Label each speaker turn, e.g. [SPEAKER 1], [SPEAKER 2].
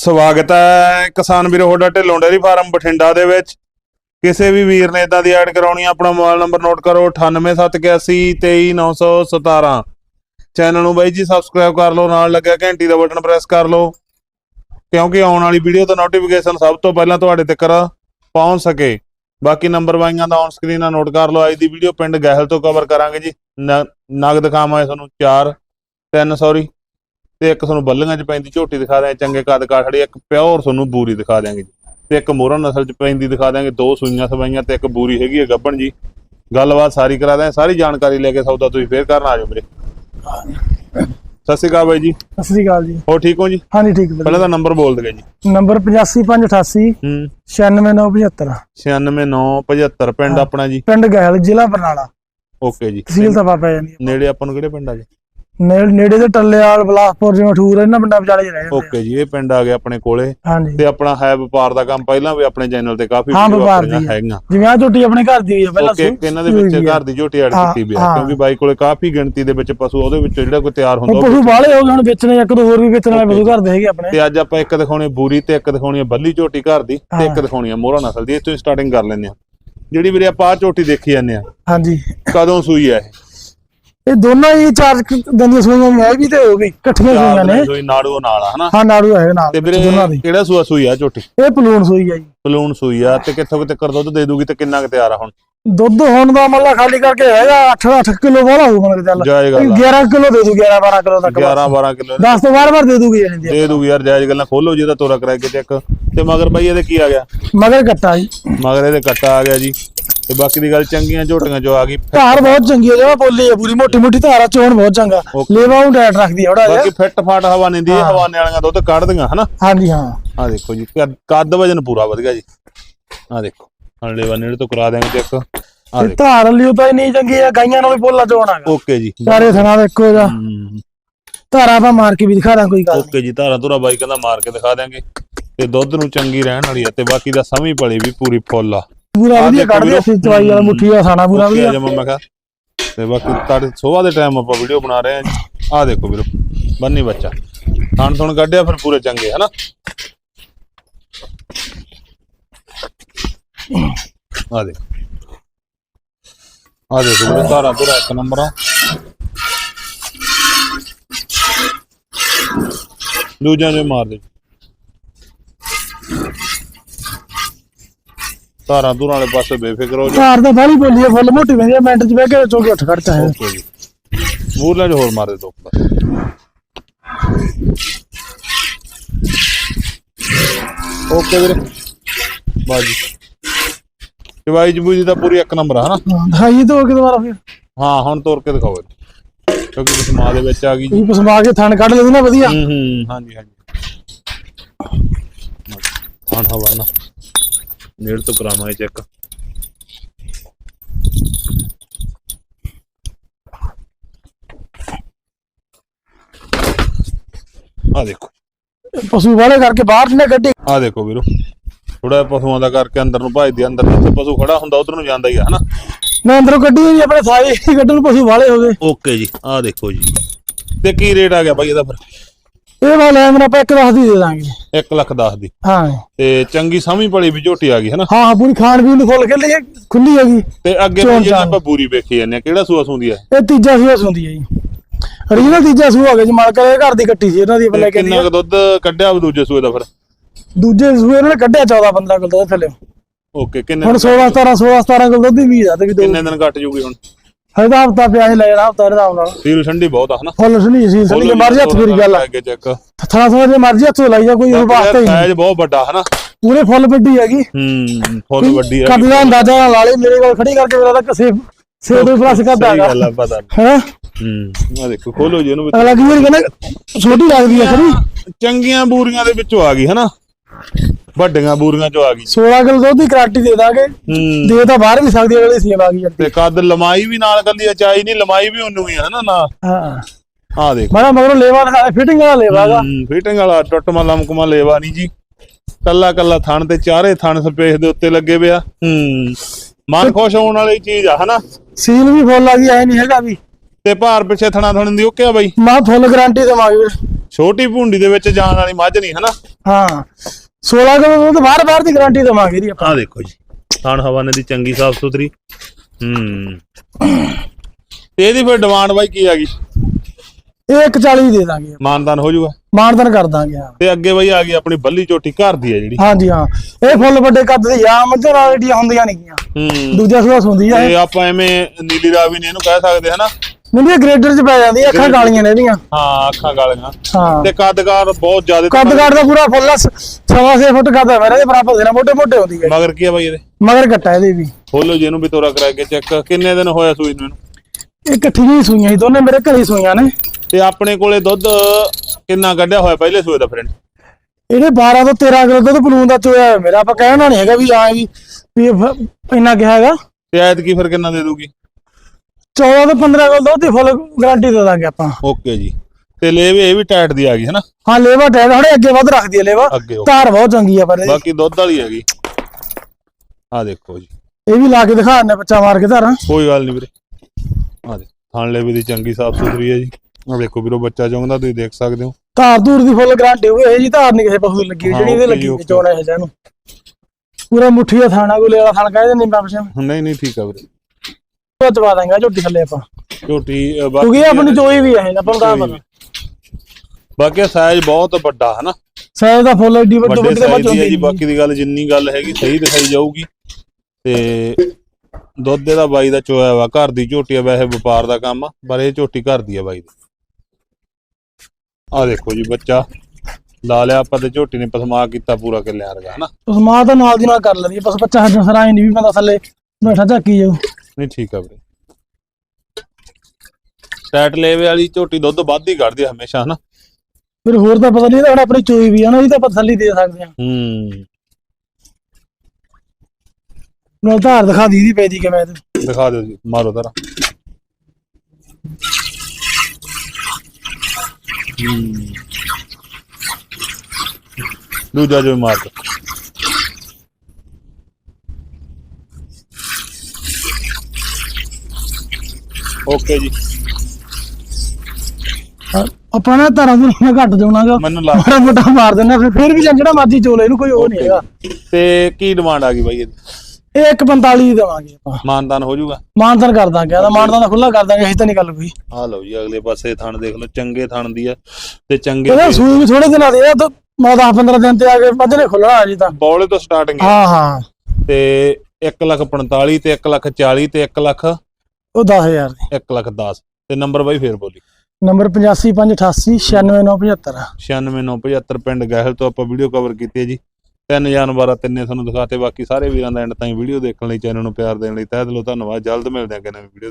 [SPEAKER 1] ਸਵਾਗਤ ਹੈ ਕਿਸਾਨ ਵੀਰੋ ਤੁਹਾਡਾ ਢਿੱਲੋਂ ਡੇਅਰੀ ਫਾਰਮ ਬਠਿੰਡਾ ਦੇ ਵਿੱਚ। ਕਿਸੇ ਵੀ ਵੀਰ ਨੇ ਇਦਾਂ ਦੀ ਐਡ ਕਰਾਉਣੀ ਆ, ਆਪਣਾ ਮੋਬਾਈਲ ਨੰਬਰ ਨੋਟ ਕਰੋ 9871823917 ਚੈਨਲ ਨੂੰ ਬਾਈ ਜੀ ਸਬਸਕ੍ਰਾਈਬ ਕਰ ਲਓ ਨਾਲ ਲੱਗਿਆ ਘੰਟੀ ਦਾ ਬਟਨ ਪ੍ਰੈਸ ਕਰ ਲਓ ਕਿਉਂਕਿ ਆਉਣ ਵਾਲੀ ਵੀਡੀਓ ਦਾ ਨੋਟੀਫਿਕੇਸ਼ਨ ਸਭ ਤੋਂ ਪਹਿਲਾਂ ਤੁਹਾਡੇ ਤੱਕ ਪਹੁੰਚ ਸਕੇ। ਬਾਕੀ ਨੰਬਰ ਵਾਈਆਂ ਦਾ ਔਨ ਸਕਰੀਨ ਆ ਨੋਟ ਕਰ ਲਓ ਅੱਜ ਦੀ ਵੀਡੀਓ ਪਿੰਡ ਗਹਿਲ ਤੋਂ ਕਵਰ ਕਰਾਂਗੇ ਜੀ। ਨ- ਨਗ ਦਿਖਾਵਾਂਗੇ ਤੁਹਾਨੂੰ 4 ਤਿੰਨ ਸੌਰੀ ਤੇ ਇੱਕ ਤੁਹਾਨੂੰ ਬੱਲੀਆਂ 'ਚ ਪੈਂਦੀ ਝੋਟੀ ਦਿਖਾ ਦਿਆਂਗੇ ਚੰਗੇ ਕੱਦ ਕਾਠੜੀ ਇੱਕ ਪਿਓਰ ਤੁਹਾਨੂੰ ਬੂਰੀ ਦਿਖਾ ਦਿਆਂਗੇ ਜੀ। ਤੇ ਇੱਕ ਮੋਹਰਾ ਨਸਲ 'ਚ ਪੈਂਦੀ ਦਿਖਾ ਦਿਆਂਗੇ ਦੋ ਸੂਈਆਂ ਸਵਾਈਆਂ ਤੇ ਇੱਕ ਬੂਰੀ ਹੈਗੀ ਹੈ ਗੱਭਣ ਜੀ। ਗੱਲਬਾਤ ਸਾਰੀ ਕਰਾ ਦਿਆਂ ਸਾਰੀ ਜਾਣਕਾਰੀ ਲੈ ਕੇ ਸੌਦਾ ਤੁਸੀਂ ਫੇਰ ਕਰਨ ਆ ਜਾਓ ਵੀਰੇ। ਸਤਿ ਸ਼੍ਰੀ ਅਕਾਲ ਬਾਈ ਜੀ।
[SPEAKER 2] ਸਤਿ ਸ੍ਰੀ ਅਕਾਲ ਜੀ।
[SPEAKER 1] ਹੋ ਠੀਕ ਹੋ ਜੀ?
[SPEAKER 2] ਹਾਂਜੀ ਠੀਕ
[SPEAKER 1] ਪਹਿਲਾਂ ਤਾਂ ਨੰਬਰ ਬੋਲ ਦਗੇ ਜੀ।
[SPEAKER 2] ਨੰਬਰ 8558
[SPEAKER 1] ਹੂੰ।
[SPEAKER 2] 96975
[SPEAKER 1] 96975 ਪਿੰਡ ਆਪਣਾ ਜੀ।
[SPEAKER 2] ਪਿੰਡ ਗਹਿਲ ਜ਼ਿਲ੍ਹਾ ਬਰਨਾਲਾ।
[SPEAKER 1] ਓਕੇ ਜੀ।
[SPEAKER 2] ਤਹਿਸੀਲ ਤਾਂ ਜਾਂਦੀ ਹੈ।
[SPEAKER 1] ਨੇੜੇ ਆਪਾਂ ਨੂੰ ਕਿਹੜੇ ਪਿੰਡ ਆ ਜੀ?
[SPEAKER 2] ਨੇ- ਨੇੜੇ ਦੇ ਟੱਲੇਵਾਲ ਬਲਾਸਪੁਰ ਜਿਵੇਂ ਠੂਰ ਇਹਨਾਂ ਪਿੰਡਾਂ ਵਿਚਾਲੇ ਹੀ ਰਹਿ ਜਾਂਦੇ
[SPEAKER 1] ਓਕੇ ਜੀ ਇਹ ਪਿੰਡ ਆ ਗਿਆ ਆਪਣੇ ਕੋਲੇ
[SPEAKER 2] ਆ। ਹਾਂਜੀ
[SPEAKER 1] ਤੇ ਆਪਣਾ ਹੈ ਵਪਾਰ ਦਾ ਕੰਮ ਪਹਿਲਾਂ ਵੀ ਆਪਣੇ ਚੈਨਲ ਤੇ ਕਾਫੀ
[SPEAKER 2] ਹਾਂ, ਵਪਾਰ ਦੀ ਹੈ।
[SPEAKER 1] ਹੈਗੀਆਂ
[SPEAKER 2] ਜਿਵੇਂ ਆ ਝੋਟੀ ਆਪਣੇ ਘਰ ਦੀ ਆ ਪਹਿਲਾਂ
[SPEAKER 1] ਓਕੇ ਇਹਨਾਂ ਦੇ ਵਿੱਚ
[SPEAKER 2] ਆ।
[SPEAKER 1] ਘਰ ਦੀ ਝੋਟੀ ਐਡ
[SPEAKER 2] ਹਾਂ,
[SPEAKER 1] ਕੀਤੀ ਵੀ ਆ
[SPEAKER 2] ਹਾਂ।
[SPEAKER 1] ਕਿਉਂਕਿ ਬਾਈ ਕੋਲੇ ਕਾਫੀ ਗਿਣਤੀ ਦੇ ਵਿੱਚ ਪਸ਼ੂ ਉਹਦੇ ਵਿੱਚੋਂ ਜਿਹੜਾ ਕੋਈ ਤਿਆਰ ਹੁੰਦਾ
[SPEAKER 2] ਉਹ ਪਸ਼ੂ ਬਾਹਲੇ ਹੋ ਗਏ ਹੁਣ ਵੇਚਣੇ ਇੱਕ ਦੋ ਹੋਰ ਵੀ ਵੇਚਣ ਵਾਲੇ ਪਸ਼ੂ ਘਰ ਦੇ ਹੈਗੇ ਆਪਣੇ
[SPEAKER 1] ਤੇ ਅੱਜ ਆਪਾਂ ਇੱਕ ਦਿਖਾਉਣੀ ਬੂਰੀ ਤੇ ਇੱਕ ਦਿਖਾਉਣੀ ਆ ਬੱਲੀ ਝੋਟੀ ਘਰ ਦੀ ਤੇ ਇੱਕ
[SPEAKER 2] ਹਾਂ।
[SPEAKER 1] ਦਿਖਾਉਣੀ ਆ ਮੋਹਰਾ ਨਸਲ ਦੀ ਇਸ ਤੋਂ ਸਟਾਰਟਿੰਗ ਕਰ ਲੈਂਦੇ ਆ ਜਿਹੜੀ ਵੀਰੇ ਆਪਾਂ ਆਹ ਝੋਟੀ ਦੇਖੀ ਜਾਂਦੇ ਆ
[SPEAKER 2] ਹਾਂਜੀ
[SPEAKER 1] ਕਦੋਂ ਸੂਈ ਆ ਇਹ
[SPEAKER 2] ਇਹ ਦੋਨੋਂ ਹੀ ਚਾਰ ਕੁ ਦਿਨ ਦੀਆਂ ਸੂਈਆਂ ਵੀ ਹੈ ਵੀ ਤੇ ਹੋ ਗਈ ਇਕੱਠੀਆਂ ਸੂਈਆਂ ਨੇ।
[SPEAKER 1] ਸੂਈ ਨਾੜੂ ਨਾਲ ਆ, ਹਨਾ?
[SPEAKER 2] ਹਾਂ ਨਾੜੂ ਹੈ ਨਾਲ
[SPEAKER 1] ਤੇ ਵੀਰੇ ਕਿਹੜਾ ਸੂਆ ਸੂਈ ਆ ਝੋਟੀ?
[SPEAKER 2] ਇਹ ਪਲੂਣ ਸੂਈ ਆ ਜੀ।
[SPEAKER 1] ਪਲੂਣ ਸੂਈ ਆ ਤੇ ਕਿੱਥੋਂ ਕਿਤੇ ਕਰ ਦੁੱਧ ਦੇ ਦੂਗੀ ਤੇ ਕਿੰਨਾ ਕੁ ਤਿਆਰ ਆ ਹੁਣ?
[SPEAKER 2] ਦੁੱਧ ਹੁਣ ਦਾ ਮੱਲਾ ਖਾਲੀ ਕਰਕੇ ਹੈਗਾ 8 8 ਕਿਲੋ ਵਾਲਾ ਹੋਊ ਮਨ ਚੱਲ
[SPEAKER 1] ਜਾਇਜ਼ ਗੱਲ ਆ।
[SPEAKER 2] 11 ਕਿਲੋ ਦੇ ਦੂ 11 12 ਕਿਲੋ ਤੱਕ
[SPEAKER 1] 11 12 ਕਿਲੋ
[SPEAKER 2] 10 ਤੋਂ ਬਾਰ ਬਾਰ ਦੇ ਦੂਗੀ ਜਾਂਦੀ
[SPEAKER 1] ਦੇ ਦੂਗੀ ਯਾਰ ਜਾਇਜ਼ ਗੱਲਾਂ ਖੋਲੋ ਜੀ ਇਹਦਾ ਤੋਰਾ ਕਰਾ ਕੇ ਚੈੱਕ ਤੇ ਮਗਰ ਬਾਈ ਇਹਦੇ ਕੀ ਆ ਗਿਆ?
[SPEAKER 2] ਮਗਰ ਕੱਟਾ ਜੀ।
[SPEAKER 1] ਮਗਰ ਇਹਦੇ ਕੱਟਾ ਆ ਗਿਆ ਜੀ। ਤੇ ਬਾਕੀ ਦੀ ਗੱਲ ਚੰਗੀਆਂ ਝੋਟੀਆਂ ਜੋ ਆ ਗਈ।
[SPEAKER 2] ਧਾਰ ਬਹੁਤ ਚੰਗੀ ਹੈ ਜਿਵੇਂ ਬੋਲੀ ਹੈ ਪੂਰੀ ਮੋਟੀ ਮੋਟੀ ਧਾਰ ਚੋਣ ਬਹੁਤ ਚੰਗਾ. ਲੇਵਾ ਉਹ ਡੈਟ ਰੱਖਦੀ ਹੈ ਥੋੜਾ ਜਿਹਾ
[SPEAKER 1] ਬਾਕੀ ਫਿੱਟ ਫਾਟ ਹਵਾ ਨਿੰਦੀ ਹੈ। ਹਵਾਨੇ ਵਾਲੀਆਂ ਦੁੱਧ ਕੱਢਦੀਆਂ ਹਨਾ?
[SPEAKER 2] ਹਾਂਜੀ ਹਾਂ।
[SPEAKER 1] ਆ ਦੇਖੋ ਜੀ ਕੱਦ- ਵਜਨ ਪੂਰਾ ਵਧੀਆ ਜੀ। ਆ ਦੇਖੋ ਹਲੇ ਵਾ ਨੇੜੇ ਤੋਂ ਕਰਾ ਦਿਆਂਗੇ ਚੈੱਕ। ਆ ਦੇਖੋ।
[SPEAKER 2] ਧਾਰ ਲਈ ਤਾਂ ਇੰਨੀ ਚੰਗੀ ਹੈ ਗਾਈਆਂ ਨਾਲ ਵੀ ਬੋਲਾ ਚੋਣਾਗਾ
[SPEAKER 1] ਓਕੇ ਜੀ।
[SPEAKER 2] ਸਾਰੇ ਥਣਾ ਦਾ ਜਿਹਾ
[SPEAKER 1] ਹਮ,
[SPEAKER 2] ਧਾਰਾ ਆਪਾਂ ਮਾਰ ਕੇ ਵੀ ਦਿਖਾ ਦਾਂ ਕੋਈ ਗੱਲ ਨੀ।
[SPEAKER 1] ਓਕੇ ਜੀ ਧਾਰਾ ਧੁਰਾ ਬਾਈ ਕਹਿੰਦਾ ਮਾਰ ਕੇ ਦਿਖਾ ਦਿਆਂਗੇ। ਤੇ ਦੁੱਧ ਨੂੰ ਚੰਗੀ ਰਹਿਣ ਵਾਲੀ ਆ ਤੇ ਬਾਕੀ ਦਾ ਸਮੀ ਪਲੀ ਵੀ ਪੂਰੀ ਫੁੱਲ ਆ।
[SPEAKER 2] ਪੂਰਾ ਵਧੀਆ ਕੱਢਦੀ
[SPEAKER 1] ਵੀਰੋ।
[SPEAKER 2] ਸੀ ਚਵਾਈ ਵਾਲਾ ਮੁੱਠੀ ਦਾ ਖਾਣਾ ਪੂਰਾ ਵਧੀਆ
[SPEAKER 1] ਆ ਜਮਾ ਮੈਂ ਕਿਹਾ। ਤੇ ਬਾਕੀ ਤੁਹਾਡੇ ਸੋਵਾ ਦੇ ਟਾਈਮ ਆਪਾਂ ਵੀਡੀਓ ਬਣਾ ਰਹੇ ਆ ਆ ਦੇਖੋ ਵੀਰੋ ਬੰਨੀ ਬੱਚਾ। ਥਣ ਥਣ ਕੱਢਿਆ ਫਿਰ ਪੂਰੇ ਚੰਗੇ ਹਨਾ? ਆ ਦੇਖੋ। ਆ ਦੇਖੋ ਵੀਰੋ ਧਾਰਾ ਧੁਰਾ ਇੱਕ ਨੰਬਰ ਆ। ਦੂਜਾ ਜੋ ਮਾਰ ਦੇ। ਧਾਰਾ ਧੁਰਾ ਵਾਲੇ ਪਾਸੇ ਬੇਫਿਕਰ ਹੋ ਜਾ
[SPEAKER 2] ਧਾਰ ਤਾਂ ਬੋਲੀ ਹੈ ਫੁੱਲ ਮੋਟੀ ਹੈ ਮਿੰਟ ਚ ਬਹਿ ਕੇ ਚੋਕੇ ਉੱਠ ਖੜਤਾ ਹੈ।
[SPEAKER 1] ਓਕੇ ਜੀ। ਮੂਰਲੇ ਹੋਰ ਮਾਰ ਦੇ ਓਕੇ ਵੀਰੇ। ਬਾਜੀ ਚਵਾਈ ਜਬੂਜੀ ਦਾ ਪੂਰੀ ਇੱਕ ਨੰਬਰ ਆ ਹਨਾ?
[SPEAKER 2] ਦਿਖਾਈਏ ਤਾਂ ਕਿ ਦੁਬਾਰਾ ਫਿਰ।
[SPEAKER 1] ਹਾਂ ਹੁਣ ਤੋਰ ਕੇ ਦਿਖਾਓ ਇਹਨੂੰ। ਕਿਉਂਕਿ ਇਸ ਮਾਂ ਦੇ ਵਿੱਚ ਆ ਗਈ ਜੀ।
[SPEAKER 2] ਇਹ ਪਸਮਾ ਕੇ ਥਣ ਕੱਢ ਲੈਂਦੇ ਨਾ ਵਧੀਆ।
[SPEAKER 1] ਹੂੰ ਹੂੰ ਹਾਂਜੀ ਹਾਂਜੀ। ਹਾਂ ਹਵਾਨਾ ਨੇੜ ਤੋਂ ਕਰਾਵਾਂਗੇ ਚੈੱਕ। ਆ ਦੇਖੋ।
[SPEAKER 2] ਪਸ਼ੂ ਵਾਲੇ ਕਰਕੇ ਬਾਹਰ ਨੇ ਕੱਢੀ।
[SPEAKER 1] ਆ ਦੇਖੋ ਵੀਰੋ ਥੋੜਾ ਪਸ਼ੂਆਂ ਦਾ ਕਰਕੇ ਅੰਦਰ ਨੂੰ ਭਜਦੀ ਅੰਦਰ ਜਿੱਥੇ ਪਸ਼ੂ ਖੜਾ ਹੁੰਦਾ ਉਧਰ ਨੂੰ ਜਾਂਦਾ ਹੀ ਆ ਹਨਾ?
[SPEAKER 2] ਮੈਂ ਅੰਦਰੋਂ ਕੱਢੀ ਹੋਈ ਆਪਣੇ ਸਾਈ ਕੱਢਣ ਪਸ਼ੂ ਵਾਲੇ ਹੋ ਗਏ।
[SPEAKER 1] ਓਕੇ ਜੀ ਆ ਦੇਖੋ ਜੀ। ਤੇ ਕੀ ਰੇਟ ਆ ਗਿਆ ਬਾਈ ਇਹਦਾ ਫਿਰ?
[SPEAKER 2] ਇਹ ਵਾਲੇ ਐਵੇਂ ਆਪਾਂ ਇੱਕ ਦਸ ਦੀ ਦੇ ਦਾਂਗੇ।
[SPEAKER 1] 1 ਲੱਖ 10 ਦੀ।
[SPEAKER 2] ਹਾਂ।
[SPEAKER 1] ਤੇ ਚੰਗੀ ਸਮੀ ਪਲੀ ਵੀ ਝੋਟੀ ਆ ਗਈ ਹਨਾ
[SPEAKER 2] ਹਾਂ ਹਾਂ, ਪੂਰੀ ਖਾਣ ਪੀਣ ਨੂੰ ਖੁੱਲ ਕੇ ਲਈ ਖੁੱਲੀ ਹੈਗੀ।
[SPEAKER 1] ਤੇ ਅੱਗੇ ਵੀ। ਆਪਾਂ ਬੂਰੀ ਵੇਖੀ ਜਾਂਦੇ ਆ ਕਿਹੜਾ ਸੂਆ ਸੁੰਦੀ ਆ?
[SPEAKER 2] ਇਹ ਤੀਜਾ ਸੂਆ ਸੁੰਦੀ ਹੈ ਜੀ। ਰੀਜਨਲ ਤੀਜਾ ਸੂਆ ਹੋ ਗਿਆ ਜੀ ਮਾਲਕ ਦੇ ਘਰ ਦੀ ਕੱਟੀ ਸੀ ਉਹਨਾਂ ਦੀ ਲੈ ਕੇ
[SPEAKER 1] ਕਿੰਨਾ ਦੁੱਧ ਕੱਢਿਆ ਵਾ ਦੂਜੇ ਸੂਏ ਦਾ ਫਿਰ?
[SPEAKER 2] ਦੂਜੇ ਸੂਏ ਇਹਨਾਂ ਨੇ ਕੱਢਿਆ 14 15 ਕਿਲੋ ਦੁੱਧ ਥੱਲੇ।
[SPEAKER 1] ਓਕੇ ਕਿੰਨੇ
[SPEAKER 2] ਹੁਣ 16 17 16 17 ਕਿਲੋ ਦੁੱਧ ਹੀ ਵੀ ਆ ਤੇ ਵੀ ਦੋ
[SPEAKER 1] ਕਿੰਨੇ ਦਿਨ ਘਟ ਜੂਗੀ ਹੁਣ?
[SPEAKER 2] ਹਜਦਾ ਹਫਤਾ ਪਿਆ ਲੈ ਜਾਣਾ ਹਫਤਾ ਇਹਦਾ ਆਉਣਾ
[SPEAKER 1] ਸੀਲ ਠੰਡੀ ਬਹੁਤ ਆ ਹਨਾ?
[SPEAKER 2] ਫੁੱਲ ਸੁਣੀ ਸੀ ਸਲੀ ਮਰਜ਼ੀ ਹੱਥ ਮੇਰੀ ਗੱਲ
[SPEAKER 1] ਅੱਗੇ ਚੈੱਕ।
[SPEAKER 2] ਥਣਾ ਥਣਾ ਜੇ ਮਰਜ਼ੀ ਹੱਥੋਂ ਲਾਈ ਜਾ ਕੋਈ ਵਾਸਤਾ ਹੀ ਨਹੀਂ।
[SPEAKER 1] ਸਾਈਜ਼ ਬਹੁਤ ਵੱਡਾ ਹਨਾ?
[SPEAKER 2] ਪੂਰੇ ਫੁੱਲ ਵੱਡੀ ਹੈਗੀ।
[SPEAKER 1] ਹੂੰ ਫੁੱਲ ਵੱਡੀ
[SPEAKER 2] ਕੱਦ ਦਾ ਅੰਦਾਜ਼ਾ ਲਾ ਲਈ ਮੇਰੇ ਕੋਲ ਖੜੀ ਕਰਕੇ ਮੇਰਾ ਤਾਂ ਸੇ ਸੇ ਪਲੱਸ ਕੱਦ
[SPEAKER 1] ਸਹੀ
[SPEAKER 2] ਹੈਗਾ।
[SPEAKER 1] ਗੱਲ ਆ ਪਤਾ
[SPEAKER 2] ਹੈ?
[SPEAKER 1] ਹੂੰ ਆ ਦੇਖੋ ਖੋਲੋ ਜੀ ਇਹਨੂੰ।
[SPEAKER 2] ਅਗਲਾ ਕੀ ਕਹਿੰਦਾ ਛੋਟੀ ਲੱਗਦੀ ਹੈ ਖੜੀ।
[SPEAKER 1] ਚੰਗੀਆਂ ਬੂਰੀਆਂ ਦੇ ਵਿੱਚੋਂ ਆ ਗਈ ਹਨਾ? ਵੱਡੀਆਂ ਬੂਰੀਆਂ ਚੋਂ ਆ ਗਈ।
[SPEAKER 2] 16 ਕਿਲੋ ਦੁੱਧ ਦੀ ਗਾਰੰਟੀ ਦੇ ਦਾਂਗੇ।
[SPEAKER 1] ਹੂੰ।
[SPEAKER 2] ਦੇ ਤਾਂ ਬਾਹਰ ਵੀ ਸਕਦੀ ਹੈ ਅਗਲੇ ਸੀਮ ਆ ਗਈ
[SPEAKER 1] ਤੇ ਕੱਦ ਲਮਾਈ ਵੀ ਨਾਲ ਕੱਲੀ ਆ ਚਾਈ ਨਹੀਂ ਲਮਾਈ ਵੀ ਉਹਨੂੰ ਹੀ ਆ ਹਨਾ ਨਾ।
[SPEAKER 2] ਹਾਂ।
[SPEAKER 1] ਆ ਦੇਖ।
[SPEAKER 2] ਮੈਂ ਮਗਰੋਂ ਲੇਵਾ ਫਿਟਿੰਗ ਵਾਲਾ ਲੇਵਾ
[SPEAKER 1] ਫਿਟਿੰਗ ਵਾਲਾ ਟੁੱਟ ਮੱਲਾ ਮੁਕਮਾ ਲੇਵਾ ਨਹੀਂ ਜੀ। ਕੱਲਾ ਕੱਲਾ ਥਣ ਤੇ ਚਾਰੇ ਥਣ ਸਪੇਸ ਦੇ ਉੱਤੇ ਲੱਗੇ ਪਿਆ ਹੂੰ। ਮਨ ਖੁਸ਼ ਹੋਣ ਵਾਲੀ ਚੀਜ਼ ਆ ਹਨਾ।
[SPEAKER 2] ਸੀਲ ਵੀ ਫੁੱਲ ਆ ਗਈ ਐ ਨਹੀਂ ਹੈਗਾ ਵੀ।
[SPEAKER 1] ਤੇ ਭਾਰ ਪਿੱਛੇ ਥਣਾ ਥਣਨ ਦੀ ਓਕੇ ਆ ਬਾਈ।
[SPEAKER 2] ਮੈਂ ਫੁੱਲ ਗਾਰੰਟੀ ਦੇਵਾਂਗੇ। ਵੀਰ
[SPEAKER 1] ਛੋਟੀ ਭੁੰਡੀ ਦੇ ਵਿੱਚ ਜਾਣ ਵਾਲੀ ਮੱਝ ਨਹੀਂ ਹਨਾ।
[SPEAKER 2] ਹਾਂ। 16 ਕਿਲੋ ਤੋਂ ਬਾਹਰ ਬਾਹਰ ਦੀ ਗਾਰੰਟੀ ਦੇਵਾਂਗੇ ਜੀ ਆਪਾਂ।
[SPEAKER 1] ਆ ਦੇਖੋ ਜੀ ਥਣ ਹਵਾਨੇ ਦੀ ਚੰਗੀ ਸਾਫ਼ ਸੁਥਰੀ। ਹੂੰ। ਤੇ ਇਹਦੀ ਫਿਰ ਡਿਮਾਂਡ ਬਾਈ ਕੀ ਆ ਗਈ?
[SPEAKER 2] ਇਹ 140 ਦੇ ਦਾਂਗੇ।
[SPEAKER 1] ਮਾਨਦਾਨ ਹੋ ਜਾਊਗਾ
[SPEAKER 2] ਮਾਨਦਨ ਕਰ ਦਾਂਗੇ ਹਾਂ।
[SPEAKER 1] ਤੇ ਅੱਗੇ ਬਾਈ ਆ ਗਈ ਆਪਣੀ ਬੱਲੀ ਝੋਟੀ ਘਰ ਦੀ ਹੈ ਜਿਹੜੀ।
[SPEAKER 2] ਹਾਂਜੀ ਹਾਂ। ਇਹ ਫੁੱਲ ਵੱਡੇ ਕੱਦ ਦੀ ਆ ਮੱਝਾਂ ਨਾਲ ਹੁੰਦੀਆਂ ਨੇਗੀਆਂ।
[SPEAKER 1] ਹੂੰ।
[SPEAKER 2] ਦੂਜਾ ਸੁਭਾਅ ਹੁੰਦੀ ਆ।
[SPEAKER 1] ਤੇ ਆਪਾਂ ਐਵੇਂ ਨੀਲੀ ਰਾਵੀ ਨੇ ਇਹਨੂੰ ਕਹਿ ਸਕਦੇ ਹਨਾ?
[SPEAKER 2] ਇਹ ਗ੍ਰੇਡਰ ਚ ਪੈ ਜਾਂਦੀ ਅੱਖਾਂ ਕਾਲੀਆਂ ਨੇ ਇਹਦੀਆਂ।
[SPEAKER 1] ਹਾਂ ਅੱਖਾਂ ਗਾਲੀਆਂ
[SPEAKER 2] ਹਾਂ।
[SPEAKER 1] ਤੇ ਕੱਦਕਾਰ ਬਹੁਤ ਜ਼ਿਆਦਾ
[SPEAKER 2] ਕੱਦ ਕਾਠ ਦਾ ਪੂਰਾ ਫੁੱਲ ਸ- ਸਵਾ ਛੇ ਫੁੱਟ ਕੱਦ ਹੈ ਮੇਰੇ ਦੇ ਬਰਾਬਰ ਦੇ ਨਾ ਮੋਟੇ ਮੋਟੇ ਹੁੰਦੀ ਹੈ
[SPEAKER 1] ਮਗਰ ਕੀ ਆ ਬਾਈ ਇਹਦੇ?
[SPEAKER 2] ਮਗਰ ਕੱਟਾ ਇਹਦੇ ਵੀ।
[SPEAKER 1] ਖੋਲੋ ਜੀ ਇਹਨੂੰ ਵੀ ਤੋਰਾ ਕਰਾ ਕੇ ਚੈੱਕ ਕਿੰਨੇ ਦਿਨ ਹੋਇਆ ਸੂਈ ਨੂੰ ਇਹਨੂੰ?
[SPEAKER 2] ਇਹ ਇਕੱਠੀਆਂ ਹੀ ਸੂਈਆਂ ਸੀ ਦੋਨੇ ਮੇਰੇ ਘਰੇ ਹੀ ਸੂਈਆਂ ਨੇ।
[SPEAKER 1] ਤੇ ਆਪਣੇ ਕੋਲੇ ਦੁੱਧ ਕਿੰਨਾ ਕੱਢਿਆ ਹੋਇਆ ਪਹਿਲੇ ਸੂਏ ਦਾ ਫਰੈਂਡ
[SPEAKER 2] ਇਹਦੇ 12 ਤੋਂ 13 ਕਿਲੋ ਦੁੱਧ ਬਲੂਨ ਦਾ ਚੋਇਆ ਮੇਰਾ ਆਪਾਂ ਕਹਿਣਾ ਨਹੀਂ ਹੈਗਾ ਵੀ ਆ ਵੀ ਇੰਨਾ ਕਿਹਾ ਹੈਗਾ।
[SPEAKER 1] ਤੇ ਐਤ ਕੀ ਫਿਰ ਕਿੰਨਾ ਦੇ ਦੂਗੀ?
[SPEAKER 2] 14 ਤੋਂ 15 ਕਿਲੋ ਦੁੱਧ ਦੀ ਫੁੱਲ ਗਾਰੰਟੀ ਦੇ ਦਾਂਗੇ ਆਪਾਂ।
[SPEAKER 1] ਓਕੇ ਜੀ। ਤੇ ਲੈ ਵੀ ਇਹ ਵੀ ਟਾਈਟ ਦੀ ਆ ਗਈ ਹਨਾ?
[SPEAKER 2] ਹਾਂ ਲੇਵਾ ਟੈਗ ਹੁਣੇ ਅੱਗੇ ਵੱਧ ਰੱਖਦੀ ਹੈ ਲੇਵਾ।
[SPEAKER 1] ਅੱਗੇ।
[SPEAKER 2] ਧਾਰ ਬਹੁਤ ਚੰਗੀ ਆ ਪਰ।
[SPEAKER 1] ਬਾਕੀ ਦੁੱਧ ਵਾਲੀ ਹੈਗੀ। ਆ ਦੇਖੋ ਜੀ।
[SPEAKER 2] ਇਹ ਵੀ ਲਾ ਕੇ ਦਿਖਾ ਦਿੰਦੇ ਬੱਚਾ ਮਾਰ ਕੇ ਧਾਰਾਂ।
[SPEAKER 1] ਕੋਈ ਗੱਲ ਨਹੀਂ ਵੀਰੇ। ਆ ਦੇ ਥਣ ਲੈ ਵੀ ਦੀ ਚੰਗੀ ਸਾਫ਼ ਸੁਥਰੀ ਹੈ ਜੀ। ਆ ਦੇਖੋ ਵੀਰੋ ਬੱਚਾ ਚਾਹੁੰਦਾ ਤੁਸੀਂ ਦੇਖ ਸਕਦੇ ਹੋ।
[SPEAKER 2] ਧਾਰ ਧੂਰ ਦੀ ਫੁੱਲ ਗਾਰੰਟੀ ਇਹ ਜੀ ਧਾਰ ਨਹੀਂ ਕਿਸੇ ਪਸ਼ੂ ਲੱਗੀ ਹੋਈ,
[SPEAKER 1] ਹਾਂ,
[SPEAKER 2] ਜਿਹੜੀ ਇਹਦੇ ਲੱਗੀ ਹੋਈ। ਚੋਣਾ ਇਹ ਜਾਨੂੰ ਪੂਰਾ ਮੁੱਠੀ ਦਾ ਥਾਣਾ ਕੋਲੇ ਵਾਲਾ ਥਣ ਕਹਿੰਦੇ ਨਹੀਂ ਬਾਬਸ਼ਾ
[SPEAKER 1] ਨਹੀਂ ਨਹੀਂ ਠੀਕ ਆ ਵੀਰੇ।
[SPEAKER 2] ਉਹ ਚਵਾ ਦਾਂਗੇ ਝੋਟੀ ਥੱਲੇ ਆਪਾਂ।
[SPEAKER 1] ਝੋਟੀ ਅ,
[SPEAKER 2] ਕਿਉਂਕਿ ਇਹ ਆਪਣੀ ਚੋਈ ਵੀ ਹੈ ਆਪਾਂ ਨੂੰ ਤਾਂ ਪਤਾ।
[SPEAKER 1] ਬਾਕੀ ਸਾਈਜ਼ ਬਹੁਤ ਵੱਡਾ ਹਨਾ?
[SPEAKER 2] ਸਾਈਜ਼ ਦਾ ਫੁੱਲ ਏਡੀ ਵੱਡੀ
[SPEAKER 1] ਵੱਡੇ
[SPEAKER 2] ਵੱਡੀ ਤਾਂ
[SPEAKER 1] ਸਾਈਜ਼ ਦੀ ਹੈ ਜੀ ਬਾਕੀ ਦੀ ਗੱਲ ਜਿੰਨੀ ਗੱਲ ਹੈਗੀ ਸਹੀ ਦਿਖਾਈ ਜਾਊਗੀ। ਤੇ ਦੁੱਧ ਇਹਦਾ ਬਾਈ ਦਾ ਚੋਇਆ ਵਾ ਘਰ ਦੀ ਝੋਟੀ ਆ ਵੈਸੇ ਵਪਾਰ ਦਾ ਕੰਮ ਆ ਪਰ ਇਹ ਝੋਟੀ ਘਰ ਦੀ ਆ ਬਾਈ ਦੀ। ਆ ਦੇਖੋ ਜੀ ਬੱਚਾ ਲਾ ਲਿਆ ਆਪਾਂ ਤੇ ਝੋਟੀ ਨੇ ਪਸਮਾ ਕੀਤਾ ਪੂਰਾ ਕਿੱਲਿਆਂ ਵਰਗਾ ਹਨਾ?
[SPEAKER 2] ਉਸ ਮਾਂ ਤਾਂ ਨਾਲ ਦੀ ਨਾਲ ਕਰ ਲੈਂਦੀ ਹੈ, ਬਸ ਬੱਚਾ ਹੱਜਣ ਸਰਾਈ ਨਹੀਂ ਵੀ ਬੰਦਾ ਥੱਲੇ ਬੈਠਾ ਝਾਕੀ ਜਾਊ।
[SPEAKER 1] ਨਹੀਂ ਠੀਕ ਆ ਵੀਰੇ। ਟੈਟ ਲੇਵੇ ਵਾਲੀ ਝੋਟੀ ਦੁੱਧ ਵੱਧ ਹੀ ਕੱਢਦੀ ਆ ਹਮੇਸ਼ਾ ਹਨਾ।
[SPEAKER 2] ਫਿਰ ਹੋਰ ਤਾਂ ਪਤਾ ਨਹੀਂ ਇਹਦਾ ਹੁਣ ਆਪਣੀ ਚੋਈ ਵੀ ਆ ਨਾ ਇਹ ਤਾਂ ਆਪਾਂ ਥੱਲੇ ਦੇ ਸਕਦੇ ਹਾਂ
[SPEAKER 1] ਹੂੰ।
[SPEAKER 2] ਨਾਲ ਧਾਰ ਦਿਖਾ ਦੀ ਦੀ ਪੈਦੀ ਕਿਵੇਂ ਤੇ
[SPEAKER 1] ਦਿਖਾ ਦਿਓ ਜੀ ਮਾਰੋ ਤਰਾ ਦੂਜਾ ਜੋ ਮਾਰ ਦੋ ਓਕੇ ਜੀ।
[SPEAKER 2] ਆਪਾਂ ਨਾ ਧਾਰਾਂ ਨੂੰ ਮੈਂ ਘੱਟ ਦੇਵਾਂਗਾ।
[SPEAKER 1] ਮੈਨੂੰ ਲਾ
[SPEAKER 2] ਮਾੜਾ ਮੋਟਾ ਮਾਰ ਦਿੰਦਾ ਫਿਰ ਫਿਰ ਵੀ ਜਿਹੜਾ ਮਰਜ਼ੀ ਚੋਲੇ ਇਹਨੂੰ ਕੋਈ ਉਹ ਨਹੀਂ ਹੈਗਾ।
[SPEAKER 1] ਤੇ ਕੀ ਡਿਮਾਂਡ ਆ ਗਈ ਬਾਈ ਇਹਦੀ?
[SPEAKER 2] ਇਹ 145 ਦੀ ਦੇਵਾਂਗੇ ਆਪਾਂ।
[SPEAKER 1] ਮਾਨਦਾਨ ਹੋ ਜਾਊਗਾ?
[SPEAKER 2] ਮਾਨਦਾਨ ਕਰ ਦਾਂਗੇ ਇਹਦਾ ਮਾਨਦਾਨ ਦਾ ਖੁੱਲਾ ਕਰ ਦਾਂਗੇ ਅਸੀਂ ਤਾਂ ਨਹੀਂ ਗੱਲ ਕੋਈ।
[SPEAKER 1] ਆ ਲਓ ਜੀ ਅਗਲੇ ਪਾਸੇ ਥਣ ਦੇਖ ਲਓ ਚੰਗੇ ਥਣ ਦੀ ਆ ਤੇ ਚੰਗੇ
[SPEAKER 2] ਇਹਦਾ ਸੂਈ ਵੀ ਥੋੜੇ ਦਿਨਾਂ ਦੇ ਆ ਤਾਂ ਮੈਂ 10 15 ਦਿਨ ਤੇ ਆ ਕੇ ਮੱਝ ਨੇ ਖੁੱਲਣਾ ਅਜੇ ਤਾਂ।
[SPEAKER 1] ਬੌਲੇ ਤੋਂ ਸਟਾਰਟਿੰਗ
[SPEAKER 2] ਹਾਂ ਹਾਂ।
[SPEAKER 1] ਤੇ 1 ਲੱਖ 45 ਤੇ 1 ਲੱਖ 40 ਤੇ 1 ਲੱਖ
[SPEAKER 2] ਉਹ 10000 ਦੀ।
[SPEAKER 1] 1 ਲੱਖ 10 ਤੇ ਨੰਬਰ ਬਾਈ ਫੇਰ ਬੋਲੀ।
[SPEAKER 2] ਨੰਬਰ 8558 96975
[SPEAKER 1] 96975 ਪਿੰਡ ਗਹਿਲ ਤੋਂ ਆਪਾਂ ਵੀਡੀਓ ਕਵਰ ਕੀਤੀ ਹੈ ਜੀ। ਤਿੰਨ ਜਾਨਵਰ ਤਿੰਨੇ ਤੁਹਾਨੂੰ ਦਿਖਾਤੇ। ਬਾਕੀ ਸਾਰੇ ਵੀਰਾਂ ਦਾ ਐਂਡ ਤਾਈਂ ਵੀਡੀਓ ਦੇਖਣ ਲਈ ਚੈਨਲ ਨੂੰ ਪਿਆਰ ਦੇਣ ਲਈ ਤਹਿ ਦਿਲੋਂ ਧੰਨਵਾਦ। ਜਲਦ ਮਿਲਦੇ ਹਾਂ ਕਿ ਨਵੀਂ ਵੀਡੀਓ